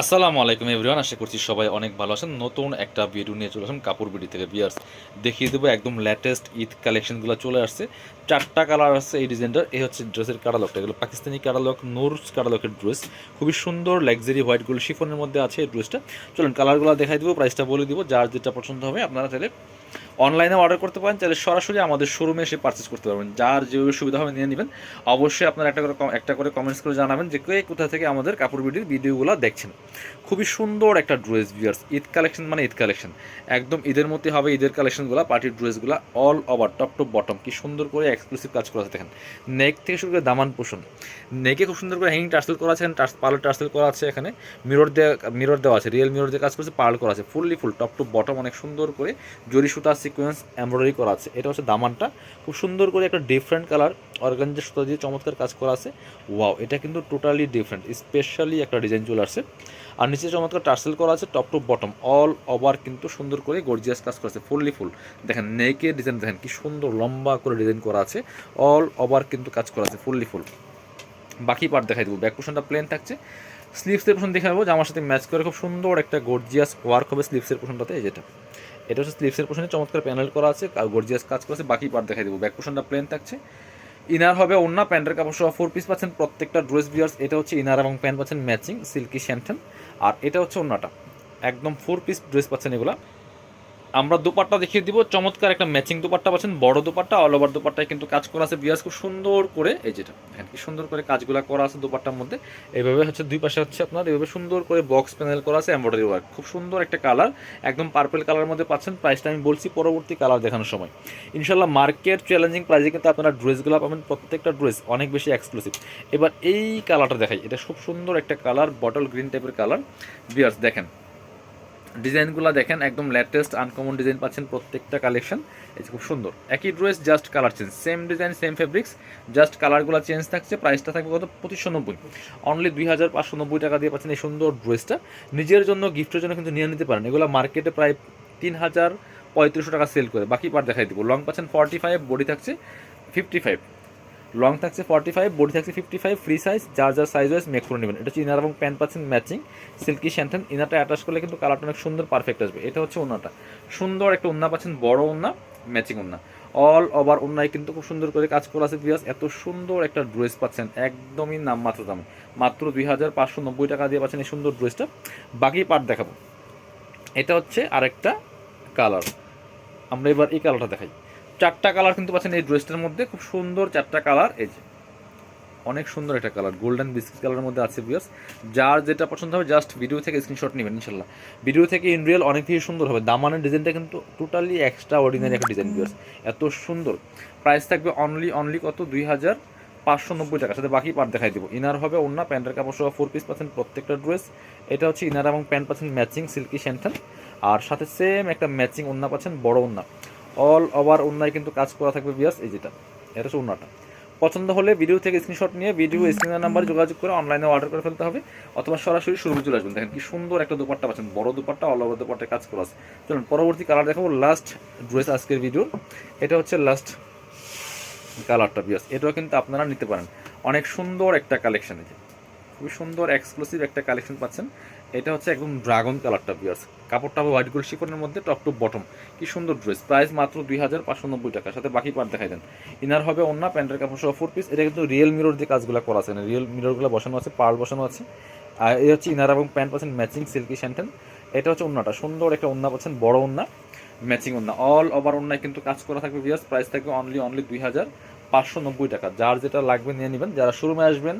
আসসালামু আলাইকুম এভরিওয়ান, আশা করছি সবাই অনেক ভালো আছেন। নতুন একটা ভিডিও নিয়ে চলে আসলাম কাপড় বিডি থেকে বিয়ার্স দেখিয়ে দেবো একদম লেটেস্ট ঈদ কালেকশনগুলো চলে আসছে। চারটা কালার আছে এই ডিজাইনটার এই হচ্ছে ড্রেসের কাটালকটা এগুলো পাকিস্তানি কাটালক নুরস কাটালকের ড্রেস খুবই সুন্দর লাক্সারি হোয়াইট গোল্ড শিফনের মধ্যে আছে এই ড্রেসটা চলুন কালারগুলো দেখাই দেবো প্রাইসটা বলে দিব। যার যেটা পছন্দ হবে আপনারা চাইলে অনলাইনে অর্ডার করতে পারেন, চাইলে সরাসরি আমাদের শোরুমে এসে পারচেস করতে পারবেন। যার যেভাবে সুবিধা হবে নিয়ে নেবেন। অবশ্যই আপনারা একটা করে একটা করে কমেন্টস করে জানাবেন যে কে কোথা থেকে আমাদের কাপড় বিডির ভিডিওগুলো দেখছেন। খুবই সুন্দর একটা ড্রেস বিয়ার্স ঈদ কালেকশন মানে ঈদ কালেকশন একদম ঈদের মধ্যে হবে ঈদের কালেকশনগুলো পার্টির ড্রেসগুলো all over top to bottom কি সুন্দর করে এক্সক্লুসিভ কাজ করা দেখেন। নেক থেকে শুরু করে দামান পোষণ। নেকে খুব সুন্দর করে হ্যাঙ্গিং টার্সেল করা আছে টার্স পার্ল টার্সেল করা আছে এখানে। মিরর দেওয়া মিরর দেওয়া আছে রিয়েল মিরর দিয়ে কাজ করেছে পার্ল করা আছে fully full top to bottom অনেক সুন্দর করে জরি সুতা সিকোয়েন্স এমব্রয়ডারি করা আছে। এটা হচ্ছে দামানটা। খুব সুন্দর করে একটা ডিফারেন্ট কালার অর্গানজা সুতা দিয়ে চমৎকার কাজ করা আছে। ওয়াও এটা কিন্তু টোটালি ডিফারেন্ট স্পেশালি একটা ডিজাইন চলে আসছে। আর নিচে চমৎকার টার্সেল করা আছে top to bottom all over কিন্তু সুন্দর করে গর্জিয়াস কাজ করা আছে ফুললি ফুল দেখেন নেকের ডিজাইন দেখেন কি সুন্দর লম্বা করে ডিজাইন করা আছে অল ওভার কিন্তু কাজ করা আছে ফুললি ফুল বাকি পার্ট দেখাই দেবো। ব্যাক পোর্শনটা প্লেন থাকছে। স্লিভসের পোর্শন দেখাবো জামার সাথে ম্যাচ করে খুব সুন্দর একটা গর্জিয়াস ওয়ার্ক হবে স্লিভসের পোর্শনটাতে এই যেটা। এটা হচ্ছে স্লিভসের পোর্শনে চমৎকার প্যানেল করা আছে, আর গর্জিয়াস কাজ করা আছে, বাকি পার্ট দেখাই দেবো। ব্যাক পোর্শনটা প্লেন থাকছে। ইনার হবে অন্য প্যান্টের কাপড় সহ ফোর পিস পাচ্ছেন প্রত্যেকটা ড্রেস বিয়ার্স এটা হচ্ছে ইনার এবং প্যান্ট পাচ্ছেন ম্যাচিং সিল্কি শ্যান্টেন আর এটা হচ্ছে অন্যটা একদম ফোর পিস ড্রেস পাচ্ছেন এগুলা। আমরা দুপাট্টা দেখিয়ে দিব। চমৎকার একটা ম্যাচিং দুপাট্টা পাচ্ছেন। বড় দুপাট্টা অল ওভার দুপাট্টায় কিন্তু কাজ করা আছে। বিয়াস খুব সুন্দর করে, এই যেটা, দেখেন কি সুন্দর করে কাজগুলো করা আছে দুপাট্টার মধ্যে। এইভাবে হচ্ছে দুই পাশে হচ্ছে আপনার এইভাবে সুন্দর করে বক্স প্যানেল করা আছে এমব্রয়ডারি ওয়ার্ক খুব সুন্দর একটা কালার একদম পার্পল কালার মধ্যে পাচ্ছেন। প্রাইসটা আমি বলছি পরবর্তী কালার দেখানোর সময়। ইনশাল্লাহ মার্কেট চ্যালেঞ্জিং প্রাইসে কিন্তু আপনারা ড্রেসগুলো পাবেন, প্রত্যেকটা ড্রেস অনেক বেশি এক্সক্লুসিভ এবার এই কালারটা দেখাই। এটা খুব সুন্দর একটা কালার বটল গ্রিন টাইপের কালার বিয়ার্স দেখেন। ডিজাইনগুলো দেখেন, একদম লেটেস্ট আনকমন ডিজাইন পাচ্ছেন প্রত্যেকটা কালেকশন এই যে খুব সুন্দর। একই dress just colour change same design same fabrics just কালারগুলো চেঞ্জ থাকছে প্রাইসটা থাকবে কত? পঁচিশশো নব্বই। অনলি দুই হাজার পাঁচশো নব্বই টাকা দিয়ে পাচ্ছেন এই সুন্দর ড্রেসটা নিজের জন্য গিফটের জন্য কিন্তু নিয়ে নিতে পারেন। এগুলো মার্কেটে প্রায় তিন হাজার পঁয়ত্রিশশো টাকা সেল করে। বাকি পার দেখাই দেবো। লং পাচ্ছেন ফর্টি ফাইভ বডি থাকছে ফিফটি ফাইভ লং থাকছে ফর্টি ফাইভ বডি থাকছে ফিফটি ফাইভ ফ্রি সাইজ যার যার সাইজ ওয়াইজ মেক করে নেবেন। এটা হচ্ছে ইনার এবং প্যান্ট পাচ্ছেন ম্যাচিং সিল্কি শ্যান্টেন ইনারটা অ্যাটাচ করলে কিন্তু কালারটা অনেক সুন্দর পারফেক্ট আসবে। এটা হচ্ছে ওনাটা সুন্দর একটা ওন্না পাচ্ছেন, বড় ওন্না ম্যাচিং ওন্না অল ওভার ওন্নায় কিন্তু খুব সুন্দর করে কাজ করা আছে বিয়াস এত সুন্দর একটা ড্রেস পাচ্ছেন, একদমই নাম মাত্র দামে। মাত্র দুই হাজার পাঁচশো নব্বই টাকা দিয়ে পাচ্ছেন এই সুন্দর ড্রেসটা বাকি পার্ট দেখাবো। এটা হচ্ছে আরেকটা কালার আমরা এবার এই কালারটা দেখাই। চারটা কালার কিন্তু পাচ্ছেন এই ড্রেসটার মধ্যে, খুব সুন্দর চারটা কালার। এই যে, অনেক সুন্দর একটা কালার, গোল্ডেন বিস্কিট কালারের মধ্যে আছে বিয়াস যার যেটা পছন্দ হবে জাস্ট ভিডিও থেকে স্ক্রিনশট নেবেন ইনশাল্লাহ ভিডিও থেকে ইন রিয়েল অনেক বেশি সুন্দর হবে। দামানের ডিজাইনটা কিন্তু টোটালি এক্সট্রা অর্ডিনারি একটা ডিজাইন বিয়াস এত সুন্দর। প্রাইস থাকবে অনলি অনলি কত? দুই হাজার পাঁচশো নব্বই টাকার সাথে বাকি পার্ট দেখাই দেবো। ইনার হবে অন্য প্যান্টের কাপড় সহ ফোর পিস পাচ্ছেন প্রত্যেকটা ড্রেস এটা হচ্ছে ইনার এবং প্যান্ট পাচ্ছেন ম্যাচিং সিল্কি শ্যান্টান আর সাথে সেম একটা ম্যাচিং ওন্না পাচ্ছেন বড় ওন্না অল ওভার ওন্নায় কিন্তু কাজ করা থাকবে বিয়াস এই যেটা। এটা হচ্ছে ওন্নাটা পছন্দ হলে ভিডিও থেকে স্ক্রিনশট নিয়ে ভিডিও স্ক্রিনের নাম্বারে যোগাযোগ করে অনলাইনে অর্ডার করে ফেলতে হবে অথবা সরাসরি শুরু চলে আসবেন। দেখেন কি সুন্দর একটা দুপাট্টা পাচ্ছেন বড় দুপাট্টা অল ওভার দুপাট্টা কাজ করা আছে। চলুন পরবর্তী কালার দেখাবো লাস্ট ড্রেস আজকের ভিডিও এটা হচ্ছে লাস্ট কালারটা বিয়াস এটাও কিন্তু আপনারা নিতে পারেন। অনেক সুন্দর একটা কালেকশন যে। খুবই সুন্দর এক্সক্লুসিভ একটা কালেকশন পাচ্ছেন। এটা হচ্ছে একদম ড্রাগন কালারটা বিয়ার্স কাপড়টা হবে হোয়াইট গোল্ড শিফনের মধ্যে টপ টু বটম কি সুন্দর ড্রেস প্রাইস মাত্র দুই হাজার পাঁচশো নব্বই টাকা। সাথে বাকি পার্ট দেখাই দেন। ইনার হবে অন্য প্যান্টের কাপড় সহ ফোর পিস এটা কিন্তু রিয়েল মিরর দিয়ে কাজগুলো করা আছে। না রিয়েল মিররগুলো বসানো আছে পার্ল বসানো আছে। আর এই হচ্ছে ইনার এবং প্যান্ট পাচ্ছেন ম্যাচিং সিল্কি শ্যান্টেন এটা হচ্ছে অন্যটা সুন্দর একটা ওন্না পাচ্ছেন, বড় ওন্না ম্যাচিং ওন্না অল ওভার ওন্নায় কিন্তু কাজ করা থাকবে বিয়ার্স প্রাইস থাকবে অনলি অনলি দুই হাজার পাঁচশো নব্বই টাকা। যার যেটা লাগবে নিয়ে নেবেন। যারা শোরুমে আসবেন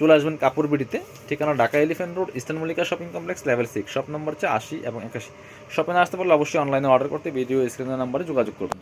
চলে আসবেন কাপড় বিডিতে। ঠিকানা Dhaka Elephant Road, Eastern Mallika shopping complex, level six shop number হচ্ছে আশি এবং একাশি। শপে আসতে পারলে অবশ্যই অনলাইনে অর্ডার করতে ভিডিও স্ক্রিনের নাম্বারে যোগাযোগ করবেন